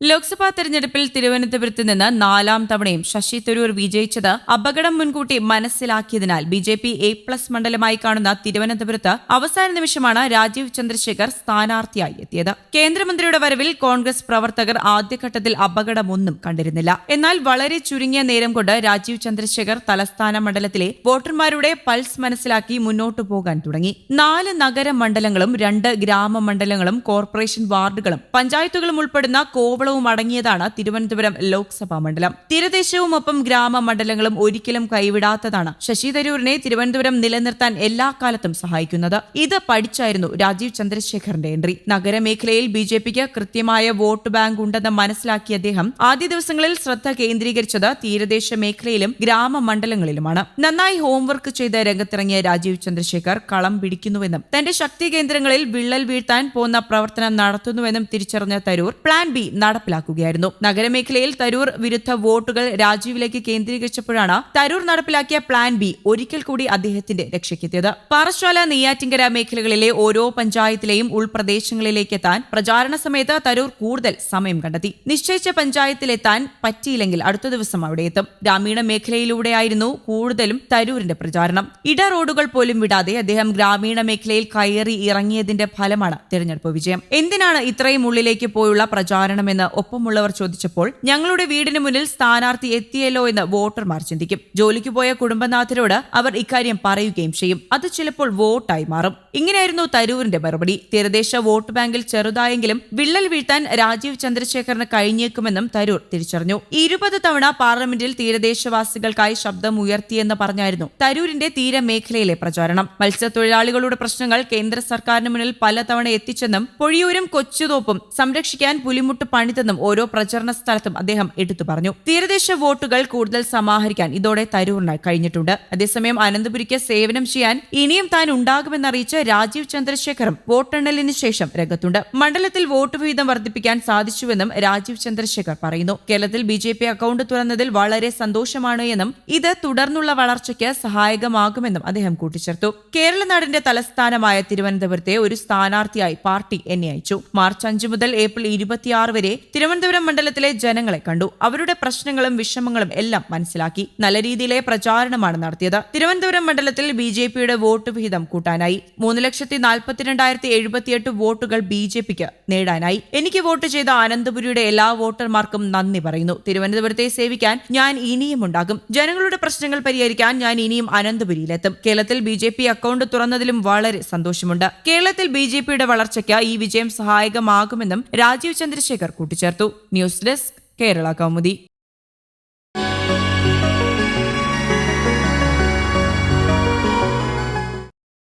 ലോക്സഭാ തെരഞ്ഞെടുപ്പിൽ തിരുവനന്തപുരത്ത് നിന്ന് നാലാം തവണയും ശശി തരൂർ വിജയിച്ചത് അപകടം മുൻകൂട്ടി മനസ്സിലാക്കിയതിനാൽ B J P A plus മണ്ഡലമായി കാണുന്ന തിരുവനന്തപുരത്ത് അവസാന നിമിഷമാണ് രാജീവ് ചന്ദ്രശേഖർ സ്ഥാനാർത്ഥിയായി എത്തിയത്. കേന്ദ്രമന്ത്രിയുടെ വരവിൽ കോൺഗ്രസ് പ്രവർത്തകർ ആദ്യഘട്ടത്തിൽ അപകടമൊന്നും കണ്ടിരുന്നില്ല. എന്നാൽ വളരെ ചുരുങ്ങിയ നേരം കൊണ്ട് രാജീവ് ചന്ദ്രശേഖർ തലസ്ഥാന മണ്ഡലത്തിലെ വോട്ടർമാരുടെ പൾസ് മനസ്സിലാക്കി മുന്നോട്ടു പോകാൻ തുടങ്ങി. നാല് നഗര മണ്ഡലങ്ങളും രണ്ട് ഗ്രാമമണ്ഡലങ്ങളും കോർപ്പറേഷൻ വാർഡുകളും പഞ്ചായത്തുകളും ഉൾപ്പെടുന്ന കോവളവും അടങ്ങിയതാണ് തിരുവനന്തപുരം ലോക്സഭാ മണ്ഡലം. തീരദേശവും ഒപ്പം ഗ്രാമ മണ്ഡലങ്ങളും ഒരിക്കലും കൈവിടാത്തതാണ് ശശി തരൂരിനെ തിരുവനന്തപുരം നിലനിർത്താൻ എല്ലാ കാലത്തും സഹായിക്കുന്നത്. ഇത് പഠിച്ചായിരുന്നു രാജീവ് ചന്ദ്രശേഖറിന്റെ എൻട്രി. നഗരമേഖലയിൽ ബി ജെ പിക്ക് കൃത്യമായ വോട്ട് ബാങ്ക് ഉണ്ടെന്ന് മനസ്സിലാക്കിയ അദ്ദേഹം ആദ്യ ദിവസങ്ങളിൽ ശ്രദ്ധ കേന്ദ്രീകരിച്ചത് തീരദേശ മേഖലയിലും ഗ്രാമ മണ്ഡലങ്ങളിലുമാണ് നന്നായി ഹോംവർക്ക് ചെയ്ത് രംഗത്തിറങ്ങിയ രാജീവ് ചന്ദ്രശേഖർ കളം പിടിക്കുന്നുവെന്നും തന്റെ ശക്തി കേന്ദ്രങ്ങളിൽ വിള്ളൽ വീഴ്ത്താൻ പോകുന്ന പ്രവർത്തനം നടത്തുന്നുവെന്നും തിരിച്ചറിഞ്ഞ തരൂർ പ്ലാൻ ബി നടപ്പിലാക്കുകയായിരുന്നു. നഗരമേഖലയിൽ തരൂർ വിരുദ്ധ വോട്ടുകൾ രാജീവിലേക്ക് കേന്ദ്രീകരിച്ചപ്പോഴാണ് തരൂർ നടപ്പിലാക്കിയ പ്ലാൻ ബി ഒരിക്കൽ കൂടി അദ്ദേഹത്തിന്റെ രക്ഷയ്ക്കെത്തിയത്. പാറശ്ശാല നെയ്യാറ്റിങ്കര മേഖലകളിലെ ഓരോ പഞ്ചായത്തിലെയും ഉൾപ്രദേശങ്ങളിലേക്കെത്താൻ പ്രചാരണ സമയത്ത് തരൂർ കൂടുതൽ സമയം കണ്ടെത്തി. നിശ്ചയിച്ച പഞ്ചായത്തിലെത്താൻ പറ്റിയില്ലെങ്കിൽ അടുത്ത ദിവസം അവിടെ എത്തും. ഗ്രാമീണ മേഖലയിലൂടെയായിരുന്നു കൂടുതലും തരൂരിന്റെ പ്രചാരണം. ഇട റോഡുകൾ പോലും വിടാതെ അദ്ദേഹം ഗ്രാമീണ മേഖലയിൽ കയറി ഇറങ്ങിയതിന്റെ ഫലമാണ് തെരഞ്ഞെടുപ്പ് വിജയം. എന്തിനാണ് ഇത്രയും ഉള്ളിലേക്ക് പോയുള്ള പ്രചാരണമെന്ന് ഒപ്പമുള്ളവർ ചോദിച്ചപ്പോൾ ഞങ്ങളുടെ വീടിന് മുന്നിൽ സ്ഥാനാർത്ഥി എത്തിയല്ലോ എന്ന് വോട്ടർമാർ ചിന്തിക്കും. ജോലിക്ക് പോയ കുടുംബനാഥരോട് അവർ ഇക്കാര്യം പറയുകയും ചെയ്യും. അത് ചിലപ്പോൾ വോട്ടായി മാറും. ഇങ്ങനെയായിരുന്നു തരൂരിന്റെ മറുപടി. തീരദേശ വോട്ട് ബാങ്കിൽ ചെറുതായെങ്കിലും വിള്ളൽ വീഴ്ത്താൻ രാജീവ് ചന്ദ്രശേഖറിന് കഴിഞ്ഞേക്കുമെന്നും തരൂർ തിരിച്ചറിഞ്ഞു. ഇരുപത് തവണ പാർലമെന്റിൽ തീരദേശവാസികൾക്കായി ശബ്ദം ഉയർത്തിയെന്ന് പറഞ്ഞായിരുന്നു തരൂരിന്റെ തീരമേഖലയിലെ പ്രചാരണം. മത്സ്യത്തൊഴിലാളികളുടെ പ്രശ്നങ്ങൾ കേന്ദ്ര സർക്കാരിന് മുന്നിൽ പലതവണ എത്തിച്ചെന്നും പൊഴിയൂരും കൊച്ചുതോപ്പും സംരക്ഷിക്കാൻ പുലിമുട്ട് പണിതെന്നും ഓരോ പ്രചരണ സ്ഥലത്തും അദ്ദേഹം എടുത്തു പറഞ്ഞു. തീരദേശ വോട്ടുകൾ കൂടുതൽ സമാഹരിക്കാൻ ഇതോടെ തരൂറിന് കഴിഞ്ഞിട്ടുണ്ട്. അതേസമയം അനന്തപുരിക്ക് സേവനം ചെയ്യാൻ ഇനിയും താൻ ഉണ്ടാകുമെന്നറിയിച്ച് രാജീവ് ചന്ദ്രശേഖറും വോട്ടെണ്ണലിന് ശേഷം രംഗത്തുണ്ട്. മണ്ഡലത്തിൽ വോട്ട് വിഹിതം വർദ്ധിപ്പിക്കാൻ സാധിച്ചുവെന്നും രാജീവ് ചന്ദ്രശേഖർ പറയുന്നു. കേരളത്തിൽ ബി ജെ പി അക്കൗണ്ട് തുറന്നതിൽ വളരെ സന്തോഷമാണ് എന്നും ഇത് തുടർന്നുള്ള വളർച്ചയ്ക്ക് സഹായകമാകുമെന്നും അദ്ദേഹം കൂട്ടിച്ചേർത്തു. കേരളനാടിന്റെ തലസ്ഥാനമായ തിരുവനന്തപുരത്തെ ഒരു സ്ഥാനാർത്ഥിയായി പാർട്ടി എന്നെ അയച്ചു. മാർച്ച് അഞ്ച് മുതൽ ഏപ്രിൽ ഇരുപത്തിയാറ് വരെ തിരുവനന്തപുരം മണ്ഡലത്തിലെ ജനങ്ങളെ കണ്ടു. അവരുടെ പ്രശ്നങ്ങളും വിഷമങ്ങളും എല്ലാം മനസ്സിലാക്കി. നല്ല രീതിയിലെ പ്രചാരണമാണ് നടത്തിയത്. തിരുവനന്തപുരം മണ്ഡലത്തിൽ ബി ജെ പിയുടെ വോട്ട് വിഹിതം കൂട്ടാനായി. മൂന്ന് ലക്ഷത്തി നാൽപ്പത്തിരണ്ടായിരത്തി എഴുപത്തിയെട്ട് വോട്ടുകൾ ബി ജെ പിക്ക് നേടാനായി. എനിക്ക് വോട്ട് ചെയ്ത അനന്തപുരിയുടെ എല്ലാ വോട്ടർമാർക്കും നന്ദി പറയുന്നു. തിരുവനന്തപുരത്തെ സേവിക്കാൻ ഞാൻ ഇനിയും ഉണ്ടാകും. ജനങ്ങളുടെ പ്രശ്നങ്ങൾ പരിഹരിക്കാൻ ഞാൻ ഇനിയും അനന്തപുരിയിലെത്തും. കേരളത്തിൽ ബി ജെ പി അക്കൗണ്ട് തുറന്നതിലും വളരെ സന്തോഷമുണ്ട്. കേരളത്തിൽ ബി ജെ പിയുടെ വളർച്ചയ്ക്ക് ഈ വിജയം സഹായകമാകുമെന്നും രാജീവ് ചന്ദ്രശേഖർ കൂട്ടിച്ചേർത്തു ന്യൂസ് ഡെസ്ക് കേരള കൗമുദി.